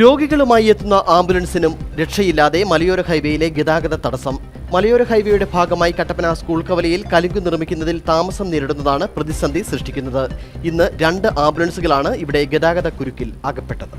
രോഗികളുമായി എത്തുന്ന ആംബുലൻസിനും രക്ഷയില്ലാതെ മലയോര ഹൈവേയിലെ ഗതാഗത തടസ്സം. മലയോര ഹൈവേയുടെ ഭാഗമായി കട്ടപ്പന സ്കൂൾ കവലയിൽ കലുങ്ക് നിർമ്മിക്കുന്നതിൽ താമസം നേരിടുന്നതാണ് പ്രതിസന്ധി സൃഷ്ടിക്കുന്നത്. ഇന്ന് രണ്ട് ആംബുലൻസുകളാണ് ഇവിടെ ഗതാഗത കുരുക്കിൽ അകപ്പെട്ടത്.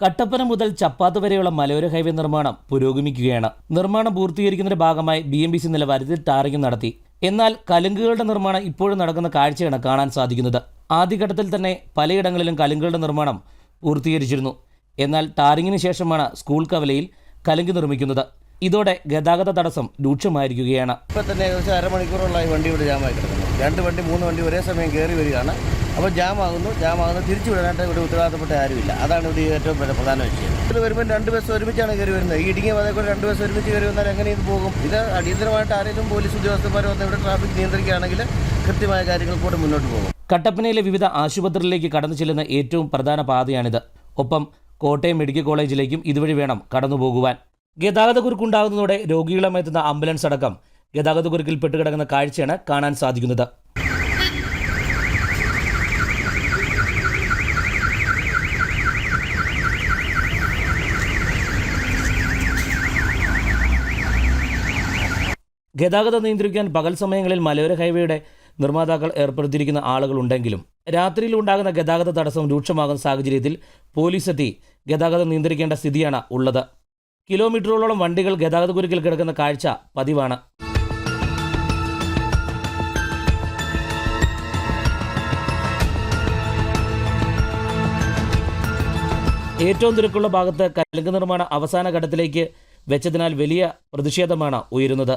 കട്ടപ്പന മുതൽ ചപ്പാത്ത് വരെയുള്ള മലയോര ഹൈവേ നിർമ്മാണം പുരോഗമിക്കുകയാണ്. നിർമ്മാണം പൂർത്തീകരിക്കുന്നതിന്റെ ഭാഗമായി ബി എം ബി സി നിലവാരത്തിൽ ടാറിംഗ് നടത്തി. എന്നാൽ കലുങ്കുകളുടെ നിർമ്മാണം ഇപ്പോഴും നടക്കുന്ന കാഴ്ചയാണ് കാണാൻ സാധിക്കുന്നത്. ആദ്യഘട്ടത്തിൽ തന്നെ പലയിടങ്ങളിലും കലുങ്കുകളുടെ നിർമ്മാണം പൂർത്തീകരിച്ചിരുന്നു. എന്നാൽ ടാറിങ്ങിന് ശേഷമാണ് സ്കൂൾ കവലയിൽ കലുങ്ക് നിർമ്മിക്കുന്നത്. ഇതോടെ ഗതാഗത തടസ്സം രൂക്ഷമായിരിക്കുകയാണ്. ഇപ്പം തന്നെ ഏകദേശം അരമണിക്കൂറോളമായി വണ്ടി ഇവിടെ ജാമായി കിടക്കുന്നു. രണ്ട് വണ്ടി മൂന്ന് വണ്ടി ഒരേ സമയം കയറി വരികയാണ്. അപ്പോൾ ജാമാകുന്നു. ജാമാകുന്നു. തിരിച്ചു വിടാനായിട്ട് ഇവിടെ ഉത്തരവാദിത്തപ്പെട്ട ആരുമില്ല. അതാണ് ഇവിടെ ഏറ്റവും പ്ര- പ്രധാന വിഷയം. ഇതിൽ വരുമ്പോൾ രണ്ട് ബസ് ഒരുമിച്ചാണ് കയറി വരുന്നത്. ഈ ഇടുങ്ങിയ അതേ കൂടെ രണ്ട് ബസ് ഒരുമിച്ച് കയറി വന്നാൽ എങ്ങനെ ഇത് പോകും? ഇത് അടിയന്തരമായിട്ട് ആരെങ്കിലും പോലീസ് ഉദ്യോഗസ്ഥന്മാർ വന്ന് ഇവിടെ ട്രാഫിക് നിയന്ത്രിക്കുകയാണെങ്കിൽ കൃത്യമായ കാര്യങ്ങൾ കൂടെ മുന്നോട്ട് പോകും. കട്ടപ്പനയിലെ വിവിധ ആശുപത്രികളിലേക്ക് കടന്നു ചെല്ലുന്ന ഏറ്റവും പ്രധാന പാതയാണിത്. ഒപ്പം കോട്ടയം മെഡിക്കൽ കോളേജിലേക്കും ഇതുവഴി വേണം കടന്നുപോകുവാൻ ഗതാഗത കുരുക്കുണ്ടാകുന്നതോടെ രോഗികളുമെത്തുന്ന ആംബുലൻസ് അടക്കം ഗതാഗത കുരുക്കിൽ പെട്ടുകിടക്കുന്ന കാഴ്ചയാണ് കാണാൻ സാധിക്കുന്നത്. ഗതാഗതം നിയന്ത്രിക്കാൻ പകൽ സമയങ്ങളിൽ മലയോര ഹൈവേയുടെ നിർമ്മാതാക്കൾ ഏർപ്പെടുത്തിയിരിക്കുന്ന ആളുകളുണ്ടെങ്കിലും രാത്രിയിൽ ഉണ്ടാകുന്ന ഗതാഗത തടസ്സം രൂക്ഷമാകുന്ന സാഹചര്യത്തിൽ പോലീസ് എത്തി ഗതാഗതം നിയന്ത്രിക്കേണ്ട സ്ഥിതിയാണ് ഉള്ളത്. കിലോമീറ്ററുകളോളം വണ്ടികൾ ഗതാഗത കുരുക്കിൽ കിടക്കുന്ന കാഴ്ച പതിവാണ്. ഏറ്റവും തിരക്കുള്ള ഭാഗത്ത് കലുങ്ക് നിർമ്മാണ അവസാന ഘട്ടത്തിലേക്ക് വെച്ചതിനാൽ വലിയ പ്രതിഷേധമാണ് ഉയരുന്നത്.